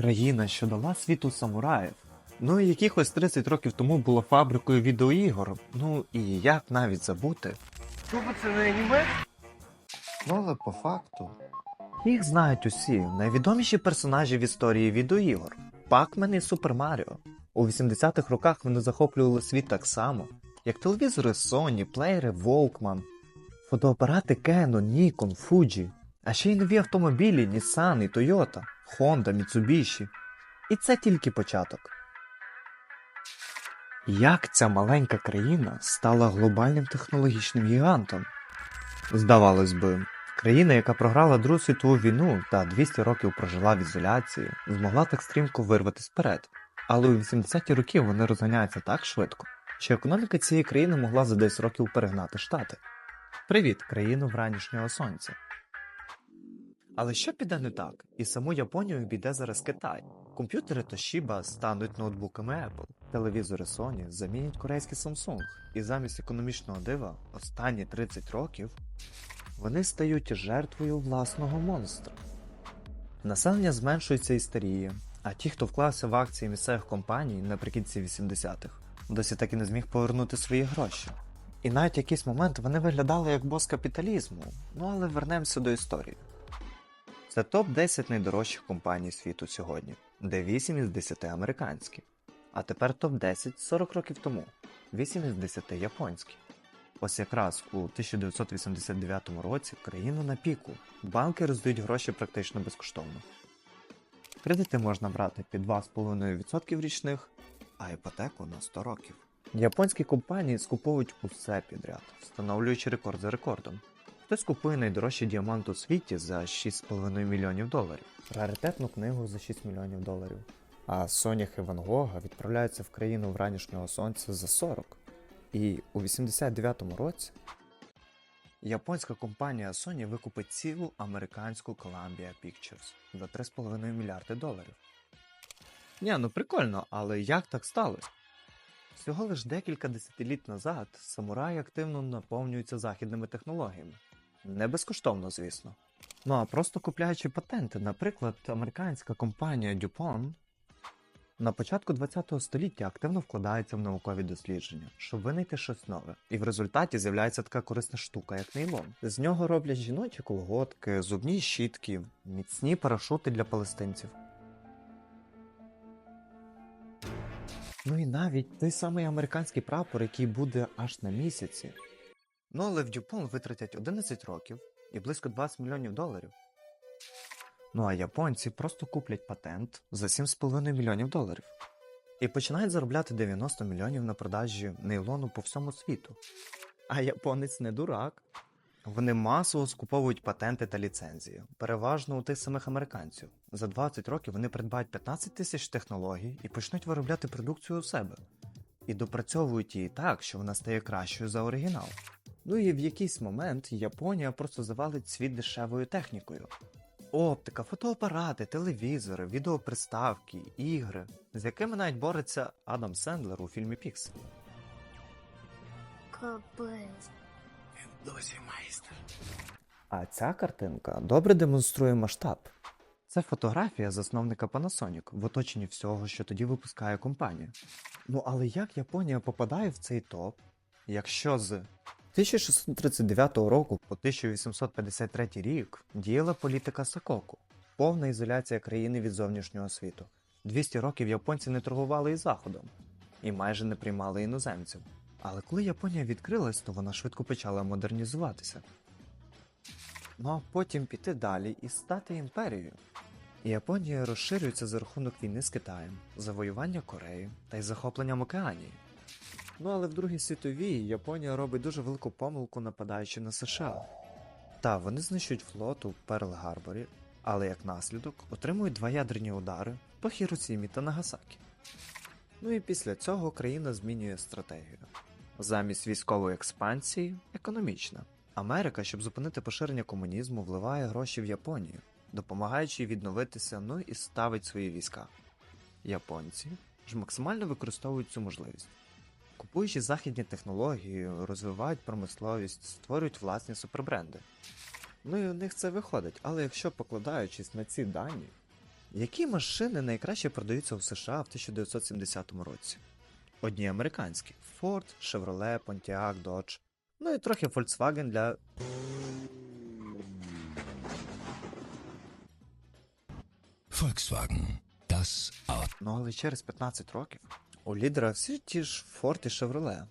Країна, що дала світу самураїв. Ну і якихось 30 років тому була фабрикою відеоігор. Ну і як навіть забути. Тупо це не аніме? Ну але по факту. Їх знають усі найвідоміші персонажі в історії відеоігор. Пакмен і Супер Маріо. У 80-х роках вони захоплювали світ так само, як телевізори Sony, плеєри Walkman, фотоапарати Canon, Nikon, Fuji, а ще й нові автомобілі Nissan і Toyota, Honda, Mitsubishi. І це тільки початок. Як ця маленька країна стала глобальним технологічним гігантом? Здавалось би, країна, яка програла Другу світову війну та 200 років прожила в ізоляції, змогла так стрімко вирватися вперед. Але у 80-ті роки вони розганяються так швидко, що економіка цієї країни могла за 10 років перегнати Штати. Привіт, країну вранішнього сонця. Але що піде не так? І саму Японію обійде зараз Китай. Комп'ютери Toshiba стануть ноутбуками Apple, телевізори Sony замінять корейський Samsung, і замість економічного дива останні 30 років вони стають жертвою власного монстра. Населення зменшується і старіє, а ті, хто вклався в акції місцевих компаній наприкінці 80-х, досі так і не зміг повернути свої гроші. І навіть якийсь момент вони виглядали як бос капіталізму, ну але вернемося до історії. Це топ-10 найдорожчих компаній світу сьогодні, де 8 із 10 американські. А тепер топ-10 40 років тому, 8 із 10 японські. Ось якраз у 1989 році країну на піку. Банки роздають гроші практично безкоштовно. Кредити можна брати під 2,5% річних, а іпотеку на 100 років. Японські компанії скуповують усе підряд, встановлюючи рекорд за рекордом. Хтось купує найдорожчий діамант у світі за 6,5 мільйонів доларів, раритетну книгу за 6 мільйонів доларів. А соняхи Ван Гога відправляються в країну вранішнього сонця за 40. І у 89-му році японська компанія Sony викупить цілу американську Columbia Pictures за 3,5 мільярди доларів. Ні, ну прикольно, але як так сталося? Всього лиш декілька десятиліть назад самураї активно наповнюються західними технологіями. Не безкоштовно, звісно. Ну а просто купляючи патенти, наприклад, американська компанія DuPont на початку ХХ століття активно вкладається в наукові дослідження, щоб винайти щось нове. І в результаті з'являється така корисна штука, як нейлон. З нього роблять жіночі колготки, зубні щітки, міцні парашути для палестинців. Ну і навіть той самий американський прапор, який буде аж на місяці. Ну але в Дюпон витратять 11 років і близько 20 мільйонів доларів. Ну а японці просто куплять патент за 7,5 мільйонів доларів. І починають заробляти 90 мільйонів на продажі нейлону по всьому світу. А японець не дурак. Вони масово скуповують патенти та ліцензії, переважно у тих самих американців. За 20 років вони придбають 15 тисяч технологій і почнуть виробляти продукцію у себе. І допрацьовують її так, що вона стає кращою за оригінал. Ну і в якийсь момент Японія просто завалить світ дешевою технікою. Оптика, фотоапарати, телевізори, відеоприставки, ігри, з якими навіть бореться Адам Сендлер у фільмі Пікс. Капець. Досі майстер. А ця картинка добре демонструє масштаб. Це фотографія засновника Panasonic в оточенні всього, що тоді випускає компанія. Ну але як Японія попадає в цей топ, якщо з 1639 року по 1853 рік діяла політика Сакоку, повна ізоляція країни від зовнішнього світу. 200 років японці не торгували із Заходом і майже не приймали іноземців. Але коли Японія відкрилась, то вона швидко почала модернізуватися. Ну а потім піти далі і стати імперією. Японія розширюється за рахунок війни з Китаєм, завоювання Кореї та й захопленням Океанії. Ну але в Другій світовій Японія робить дуже велику помилку, нападаючи на США. Та вони знищують флот у Перл-Гарборі, але як наслідок отримують два ядерні удари по Хіросімі та Нагасакі. Ну і після цього країна змінює стратегію. Замість військової експансії економічна. Америка, щоб зупинити поширення комунізму, вливає гроші в Японію, допомагаючи їй відновитися, ну і ставить свої війська. Японці ж максимально використовують цю можливість. Купуючи західні технології, розвивають промисловість, створюють власні супербренди. Ну і у них це виходить, але якщо покладаючись на ці дані, Які машини найкраще продаються у США в 1970 році? Одні американські: Ford, Chevrolet, Pontiac, Dodge. Ну і трохи Volkswagen для. Volkswagen. Das Auto. Ну але через 15 років у лідера всі ті ж Ford і Chevrolet,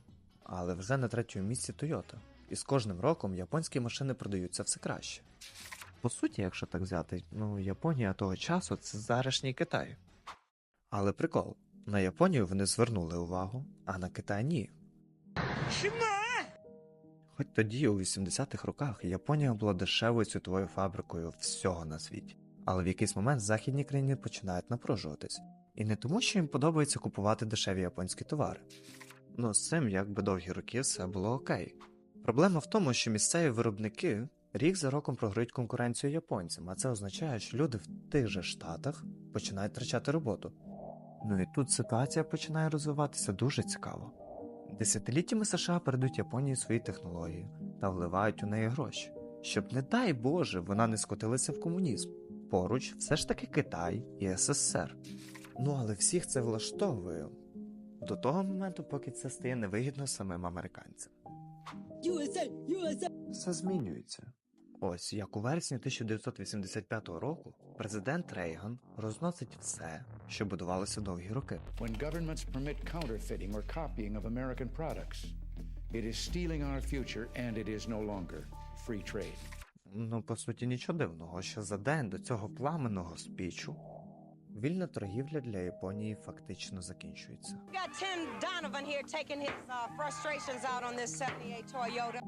але вже на третьому місці Toyota. І з кожним роком японські машини продаються все краще. По суті, якщо так взяти, ну Японія того часу це зарашній Китай. Але прикол, на Японію вони звернули увагу, а на Китай ні. Хоч тоді, у 80-х роках, Японія була дешевою світовою фабрикою всього на світі. Але в якийсь момент західні країни починають напружуватись. І не тому, що їм подобається купувати дешеві японські товари. Ну, з цим, якби довгі роки, все було окей. Проблема в тому, що місцеві виробники рік за роком програють конкуренцію японцям, а це означає, що люди в тих же штатах починають втрачати роботу. Ну і тут ситуація починає розвиватися дуже цікаво. Десятиліттями США передають Японії свої технології та вливають у неї гроші, щоб, не дай Боже, вона не скотилася в комунізм. Поруч все ж таки Китай і СССР. Ну але всіх це влаштовує до того моменту, поки це стає невигідно самим американцям. USA, USA. Все змінюється. Ось як у вересні 1985 року президент Рейган розносить все, що будувалося довгі роки. When governments permit counterfeiting or copying of American products, it is stealing our future and it is no longer free trade. Ну, по суті, нічого дивного, що за день до цього пламенного спічу вільна торгівля для Японії фактично закінчується. Uh, frustrations out on this 78 Toyota.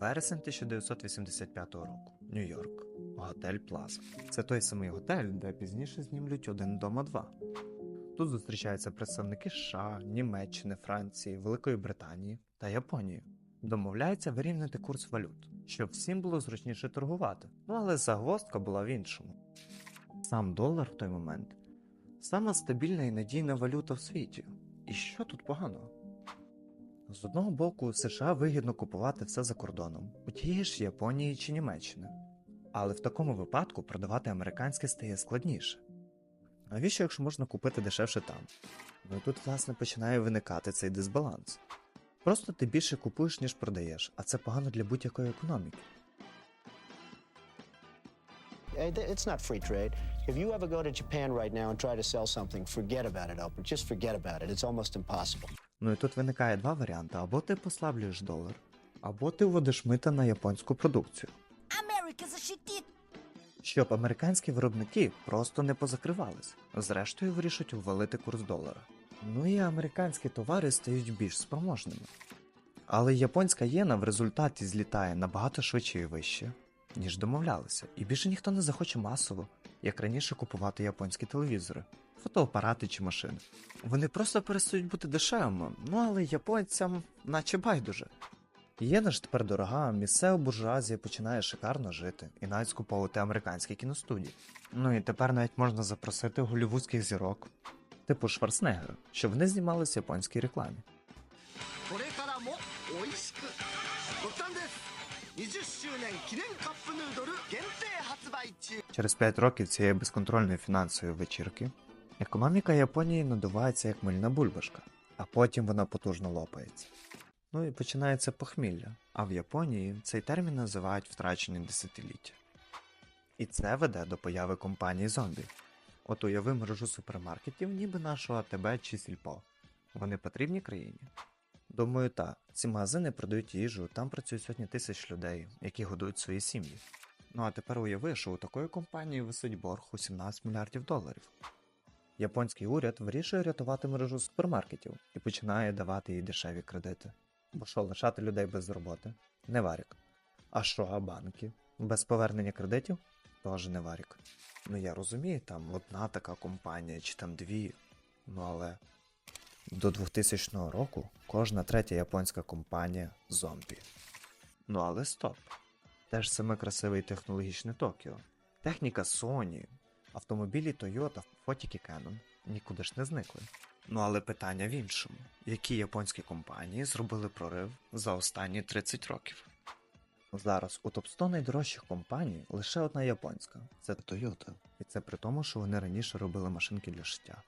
Вересень 1985 року. Нью-Йорк. Готель Плаза. Це той самий готель, де пізніше знімлють один дома два. Тут зустрічаються представники США, Німеччини, Франції, Великої Британії та Японії. Домовляються вирівняти курс валют, щоб всім було зручніше торгувати. Ну але загвоздка була в іншому. Сам долар в той момент сама стабільна і надійна валюта в світі. І що тут поганого? З одного боку, США вигідно купувати все за кордоном, у тієї ж Японії чи Німеччини. Але в такому випадку продавати американське стає складніше. Навіщо, якщо можна купити дешевше там? Ну тут, власне, починає виникати цей дисбаланс. Просто ти більше купуєш, ніж продаєш, а це погано для будь-якої економіки. It's not free trade. If you ever go to Japan right now and try to sell something, forget about it, Oprah. Just forget about it. It's almost impossible. Ну і тут виникає два варіанти: або ти послаблюєш долар, або ти вводиш мита на японську продукцію. Америка защитит. щоб американські виробники просто не позакривались, зрештою вирішать увалити курс долара. Ну і американські товари стають більш спроможними. Але японська єна в результаті злітає набагато швидше і вище, ніж домовлялися, і більше ніхто не захоче масово, як раніше купувати японські телевізори, фотоапарати чи машини. Вони просто перестають бути дешевими, ну але японцям наче байдуже. Єна ж тепер дорога, місцева буржуазія починає шикарно жити і навіть скуповувати американські кіностудії. Ну і тепер навіть можна запросити голівудських зірок, типу Шварценеггера, щоб вони знімалися в японській рекламі. 記念カップヌードル限定発売中 Через 5 років цієї безконтрольної фінансової вечірки економіка Японії надувається як мильна бульбашка, а потім вона потужно лопається. Ну і починається похмілля, а в Японії цей термін називають втрачені десятиліття. І це веде до появи компаній зомбі. От уяви мережу супермаркетів, ніби нашого АТБ чи Сільпо. Вони потрібні країні? Думаю, так. Ці магазини продають їжу, там працюють сотні тисяч людей, які годують свої сім'ї. Ну а тепер уяви, що у такої компанії висить борг у 17 мільярдів доларів. Японський уряд вирішує рятувати мережу супермаркетів і починає давати їй дешеві кредити. Бо що, лишати людей без роботи? Не варік. А що, а банки? Без повернення кредитів? Теж не варік. Ну я розумію, там одна така компанія чи там дві. Ну але до 2000 року кожна третя японська компанія зомбі. Ну але стоп. Те ж саме красиве і технологічне Токіо. Техніка Sony, автомобілі Toyota, фотіки Canon нікуди ж не зникли. Ну але питання в іншому: які японські компанії зробили прорив за останні 30 років? Зараз у топ-100 найдорожчих компаній лише одна японська це Toyota. І це при тому, що вони раніше робили машинки для шиття.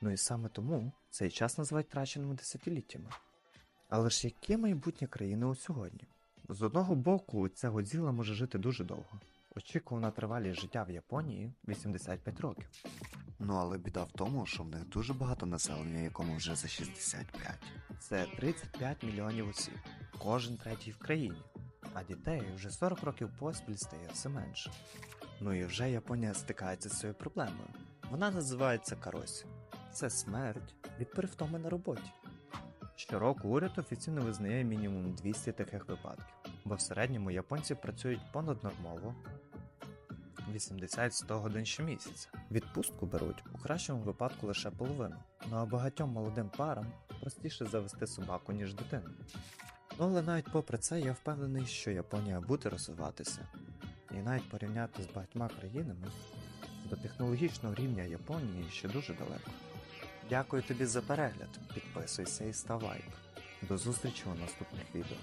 Ну і саме тому цей час називають траченими десятиліттями. Але ж яке майбутнє країни у сьогодні? З одного боку, ця Годзіла може жити дуже довго. Очікувана тривалість життя в Японії 85 років. Ну але біда в тому, що в них дуже багато населення, якому вже за 65. Це 35 мільйонів осіб, кожен третій в країні, а дітей вже 40 років поспіль стає все менше. Ну і вже Японія стикається з цією проблемою. Вона називається каросі. Це смерть від перевтоми на роботі. Щороку уряд офіційно визнає мінімум 200 таких випадків, бо в середньому японці працюють понаднормово 80-100 годин щомісяця. Відпустку беруть у кращому випадку лише половину. Ну а багатьом молодим парам простіше завести собаку, ніж дитину. Ну але навіть попри це я впевнений, що Японія буде розвиватися. І навіть порівняти з багатьма країнами до технологічного рівня Японії ще дуже далеко. Дякую тобі за перегляд, підписуйся і став лайк. До зустрічі у наступних відео.